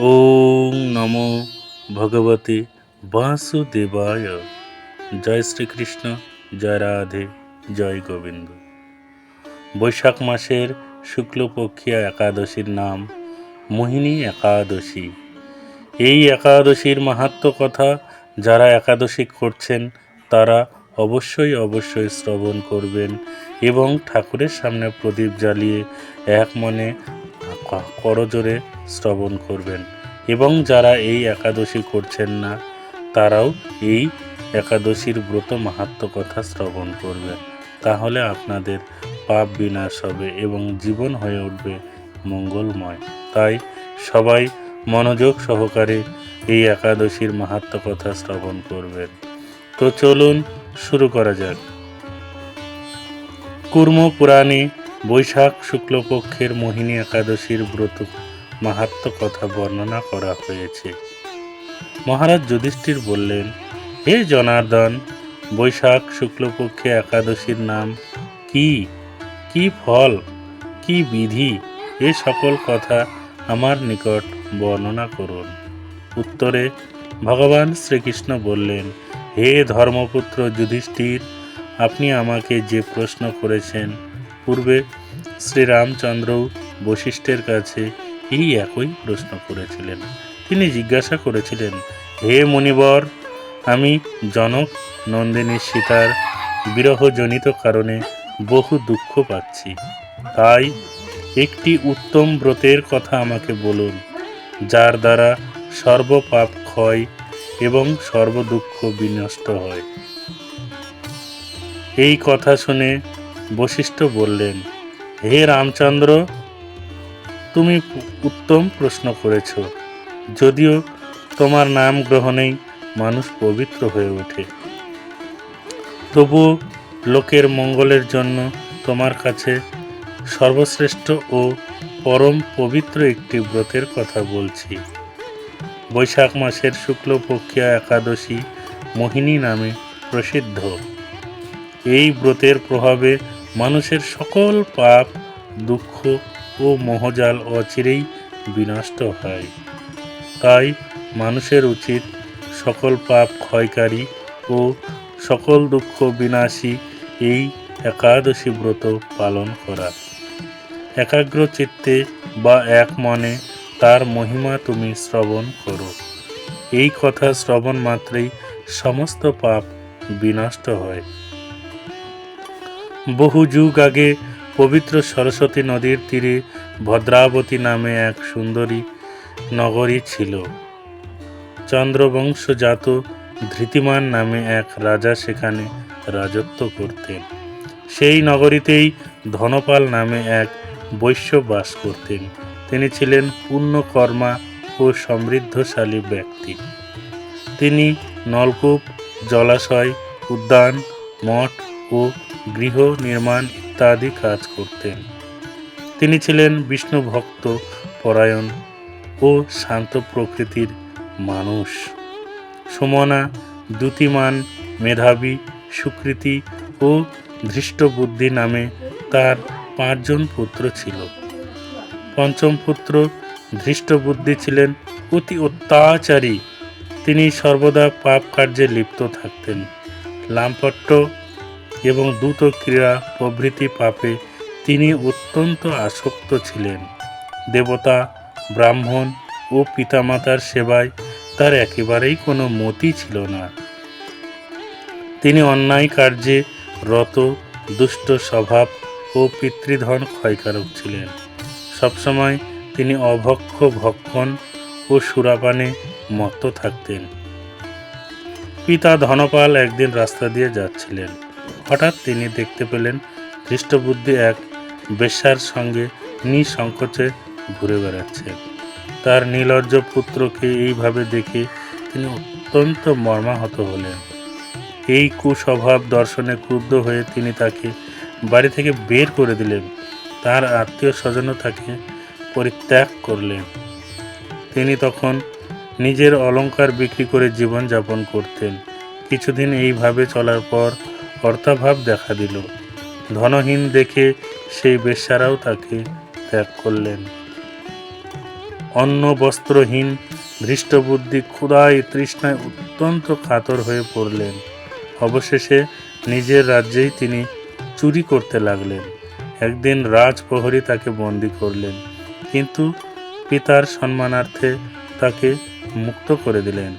ওং নমো ভগবতে বাসুদেবায়। জয় শ্রীকৃষ্ণ, জয় রাধে, জয় গোবিন্দ। বৈশাখ মাসের শুক্লপক্ষিয়া একাদশীর নাম মোহিনী একাদশী। এই একাদশীর মাহাত্ম কথা যারা একাদশী করছেন, তারা অবশ্যই অবশ্যই শ্রবণ করবেন এবং ঠাকুরের সামনে প্রদীপ জ্বালিয়ে এক মনে করজোরে শ্রবণ করবেন। এবং যারা এই একাদশী করছেন না, তারাও এই একাদশীর ব্রত মাহাত্ম কথা শ্রবণ করবেন তাহলে আপনাদের পাপ বিনাশ হবে এবং জীবন হয়ে উঠবে মঙ্গলময়। তাই সবাই মনোযোগ সহকারে এই একাদশীর মাহাত্ম কথা শ্রবণ করবেন। তো চলুন শুরু করা যাক। কুর্ম পুরাণে বৈশাখ শুক্লপক্ষের মোহিনী একাদশীর ব্রত মাহাত্ম কথা বর্ণনা করা হয়েছে। মহারাজ যুধিষ্ঠির বললেন, হে জনার্দন, বৈশাখ শুক্লপক্ষে একাদশীর নাম কি? কি ফল? কি বিধি? এ সকল কথা আমার নিকট বর্ণনা করুন। উত্তরে ভগবান শ্রীকৃষ্ণ বললেন, হে ধর্মপুত্র যুধিষ্ঠির, আপনি আমাকে যে প্রশ্ন করেছেন, পূর্বে শ্রীরামচন্দ্র বশিষ্ঠের কাছে এই একই প্রশ্ন করেছিলেন। তিনি জিজ্ঞাসা করেছিলেন, হে মুনিবর, আমি জনক নন্দিনী সীতার বিরহজনিত কারণে বহু দুঃখ পাচ্ছি। তাই একটি উত্তম ব্রতের কথা আমাকে বলুন, যার দ্বারা সর্বপাপ ক্ষয় এবং সর্বদুঃখ বিনষ্ট হয়। এই কথা শুনে বশিষ্ঠ বললেন, হে রামচন্দ্র তুমি উত্তম প্রশ্ন করেছ। যদিও তোমার নাম গ্রহণেই মানুষ পবিত্র হয়ে ওঠে। তবুও লোকের মঙ্গলের জন্য তোমার কাছে সর্বশ্রেষ্ঠ ও পরম পবিত্র একটি ব্রতের কথা বলছি। বৈশাখ মাসের শুক্লপক্ষিয়া একাদশী মোহিনী নামে প্রসিদ্ধ। এই ব্রতের প্রভাবে মানুষের সকল পাপ, দুঃখ ও মোহজাল অচিরেই বিনষ্ট হয়। তাই মানুষের উচিত সকল পাপ ক্ষয়কারী ও সকল দুঃখ বিনাশী এই একাদশী ব্রত পালন করা। একাগ্র চিত্তে বা এক মনে তার মহিমা তুমি শ্রবণ করো। এই কথা শ্রবণ মাত্রেই সমস্ত পাপ বিনষ্ট হয়। বহু যুগ আগে পবিত্র সরস্বতী নদীর তীরে ভদ্রাবতী নামে এক সুন্দরী নগরী ছিল। চন্দ্রবংশজাত ধৃতিমান নামে এক রাজা সেখানে রাজত্ব করতেন। সেই নগরীতেই ধনপাল নামে এক বৈশ্য বাস করতেন। তিনি ছিলেন পুণ্যকর্মা ও সমৃদ্ধশালী ব্যক্তি। তিনি নলকূপ, জলাশয়, উদ্যান, মঠ ও গৃহ নির্মাণ ইত্যাদি কাজ করতেন। তিনি ছিলেন বিষ্ণু ভক্ত, পরায়ণ ও শান্ত প্রকৃতির মানুষ। সুমনা, দ্যুতিমান, মেধাবী, সুকৃতি ও ধৃষ্টবুদ্ধি নামে তার পাঁচজন পুত্র ছিল। পঞ্চম পুত্র ধৃষ্টবুদ্ধি ছিলেন অতি অত্যাচারী। তিনি সর্বদা পাপ কার্যে লিপ্ত থাকতেন। লাম্পট্য এবং দ্রুত ক্রীড়া প্রভৃতি পাপে তিনি অত্যন্ত আসক্ত ছিলেন। দেবতা, ব্রাহ্মণ ও পিতামাতার সেবায় তার একেবারেই কোনো মতি ছিল না। তিনি অন্যায় কার্যে রত, দুষ্ট স্বভাব ও পিতৃধন ক্ষয়কারক ছিলেন। সবসময় তিনি অভক্ষ, ভক্ষণ ও সুরাপানে মত্ত থাকতেন। পিতা ধনপাল একদিন রাস্তা দিয়ে যাচ্ছিলেন। হঠাৎ তিনি দেখতে পেলেন খ্রিস্টবুদ্ধি এক বেশ্যার সঙ্গে নিঃসংকোচে ঘুরে বেড়াচ্ছে। তার নীলজ্জ পুত্রকে এইভাবে দেখে তিনি অত্যন্ত মর্মাহত হলেন। এই কুস্বভাব দর্শনে ক্রুদ্ধ হয়ে তিনি তাকে বাড়ি থেকে বের করে দিলেন। তার আত্মীয় স্বজনও তাকে পরিত্যাগ করলেন। তিনি তখন নিজের অলংকার বিক্রি করে জীবনযাপন করতেন। কিছুদিন এইভাবে চলার পর অর্থাভাব দেখা দিল। ধনহীন দেখে সেই বেশ্যারাও তাকে ত্যাগ করলেন। অন্ন বস্ত্রহীন ধৃষ্টবুদ্ধি ক্ষুধায় তৃষ্ণায় অত্যন্ত কাতর হয়ে পড়লেন। অবশেষে নিজের রাজ্যেই তিনি চুরি করতে লাগলেন। একদিন রাজপ্রহরী তাকে বন্দি করলেন, কিন্তু পিতার সম্মানার্থে তাকে মুক্ত করে দিলেন।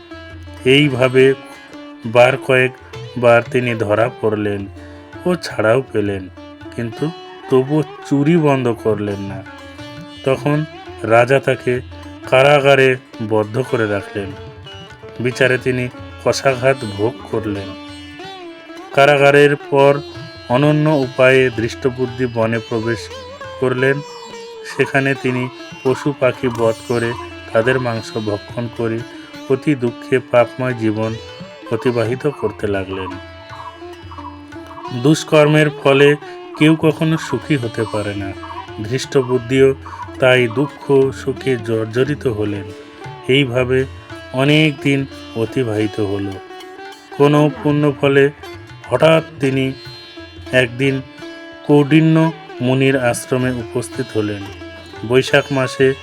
এইভাবে বার কয়েকবার তিনি ধরা পড়লেন ও ছাড়াও পেলেন, কিন্তু তবু চুরি বন্ধ করলেন না। তখন রাজা তাকে কারাগারে বদ্ধ করে রাখলেন। বিচারে তিনি কষাঘাত ভোগ করলেন। কারাগারের পর অনন্য উপায়ে দৃষ্টবুদ্ধি বনে প্রবেশ করলেন। সেখানে তিনি পশু পাখি বধ করে তাদের মাংস ভক্ষণ করে অতি দুঃখে পাপময় জীবন অতিবাহিত করতে লাগলেন। দুষ্কর্মের ফলে কেউ কখনো সুখী হতে পারে না। ধৃষ্টবুদ্ধিও তাই দুঃখ, সুখে জর্জরিত হলেন। এইভাবে অনেক দিন অতিবাহিত হলো। কোনো পুণ্য ফলে হঠাৎ তিনি একদিন কৌডিন্য মুনির আশ্রমে উপস্থিত হলেন। বৈশাখ মাসে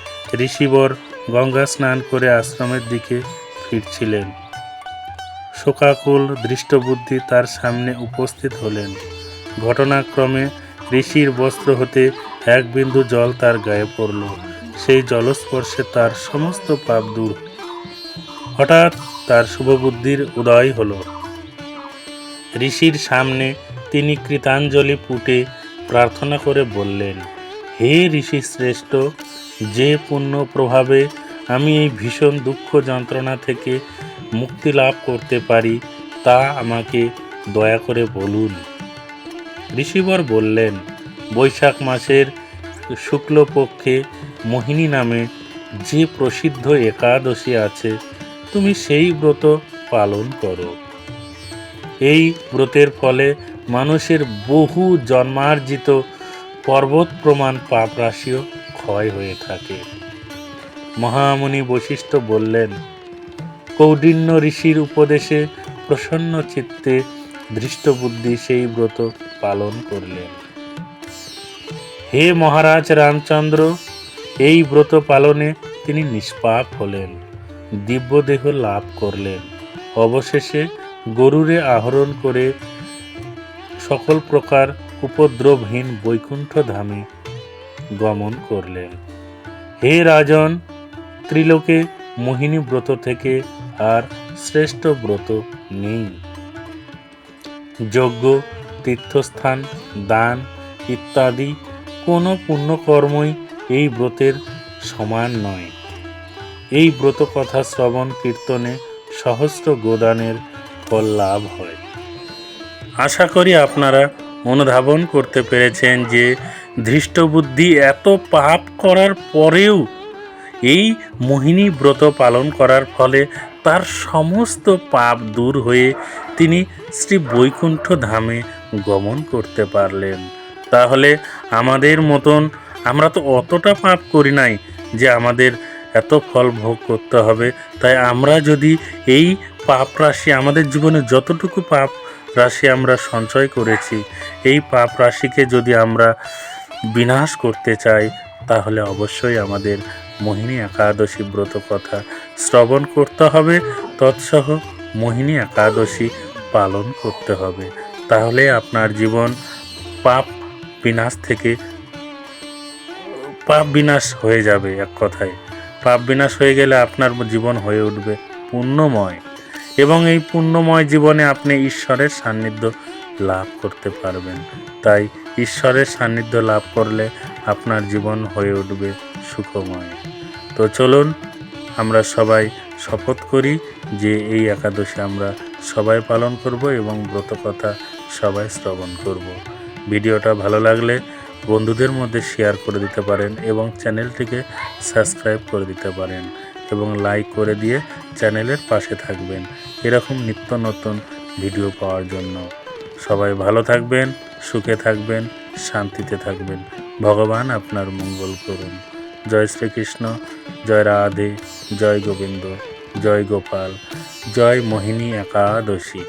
ঋষিবর গঙ্গা স্নান করে আশ্রমের দিকে ফিরছিলেন। শোকাকুল দৃষ্টবুদ্ধি তার সামনে উপস্থিত হলেন। ঘটনাক্রমে ঋষির বস্ত্র হতে এক বিন্দু জল তার গায়ে পড়ল। সেই জলস্পর্শে তার সমস্ত পাপ দূর। হঠাৎ তার শুভবুদ্ধির উদয় হল। ঋষির সামনে তিনি কৃতাঞ্জলি পুটে প্রার্থনা করে বললেন, হে ঋষি শ্রেষ্ঠ, যে পুণ্য প্রভাবে আমি এই ভীষণ দুঃখ যন্ত্রণা থেকে মুক্তি লাভ করতে পারি, তা আমাকে দয়া করে বলুন। ঋষিবর বললেন, বৈশাখ মাসের শুক্লপক্ষে মোহিনী নামে যে প্রসিদ্ধ একাদশী আছে, তুমি সেই ব্রত পালন করো। এই ব্রতের ফলে মানুষের বহু জন্মার্জিত পর্বত প্রমাণ পাপ রাশিও ক্ষয় হয়ে থাকে। মহামুনি বৈশিষ্ট্য বললেন কৌডিন্য ঋষির উপদেশে প্রসন্ন চিত্তে দৃষ্টবুদ্ধি সেই ব্রত পালন করলেন। হে মহারাজ রামচন্দ্র, এই ব্রত পালনে তিনি নিষ্পাপ হলেন, দিব্যদেহ লাভ করলেন। অবশেষে গরুরে আহরণ করে সকল প্রকার উপদ্রবহীন বৈকুণ্ঠ ধামে গমন করলেন। হে রাজন, ত্রিলোকে মোহিনী ব্রত থেকে আর শ্রেষ্ঠ ব্রত নেই। যজ্ঞ, তীর্থস্থান, দান ইত্যাদি কোনো পুণ্যকর্মই এই ব্রতের সমান নয়। এই ব্রত কথা শ্রবণ কীর্তনে সহস্র গোদানের ফল লাভ হয়। আশা করি আপনারা অনুধাবন করতে পেরেছেন যে ধৃষ্টবুদ্ধি এত পাপ করার পরেও এই মোহিনী ব্রত পালন করার ফলে তার সমস্ত পাপ দূর হয়ে তিনি শ্রী বৈকুণ্ঠ ধামে গমন করতে পারলেন। তাহলে আমাদের মতন আমরা তো অতটা পাপ করি নাই যে আমাদের এত ফল ভোগ করতে হবে। তাই আমরা যদি এই পাপ রাশি, আমাদের জীবনে যতটুকু পাপ রাশি আমরা সঞ্চয় করেছি, এই পাপ রাশিকে যদি আমরা বিনাশ করতে চাই, তাহলে অবশ্যই আমাদের মোহিনী একাদশী ব্রত কথা শ্রবণ করতে হবে, তৎসহ মোহিনী একাদশী পালন করতে হবে। তাহলে আপনার জীবন পাপ বিনাশ থেকে, পাপ বিনাশ হয়ে যাবে এক কথায়। পাপ বিনাশ হয়ে গেলে আপনার জীবন হয়ে উঠবে পুণ্যময়। এবং এই পুণ্যময় জীবনে আপনি ঈশ্বরের সান্নিধ্য লাভ করতে পারবেন। তাই ঈশ্বরের সান্নিধ্য লাভ করলে আপনার জীবন হয়ে উঠবে সুখময়। তো চলুন আমরা সবাই শপথ করি যে এই একাদশী আমরা সবাই পালন করব এবং ব্রত কথা সবাই শ্রবণ করব। ভিডিওটা ভালো লাগলে বন্ধুদের মধ্যে শেয়ার করে দিতে পারেন এবং চ্যানেলটিকে সাবস্ক্রাইব করে দিতে পারেন এবং লাইক করে দিয়ে চ্যানেলের পাশে থাকবেন। এরকম নিত্য নতুন ভিডিও পাওয়ার জন্য। সবাই ভালো থাকবেন, সুখে থাকবেন, শান্তিতে থাকবেন। ভগবান আপনার মঙ্গল করুন। জয় শ্রীকৃষ্ণ জয় রাধে জয় গোবিন্দ জয় গোপাল জয় মোহিনী একাদশী।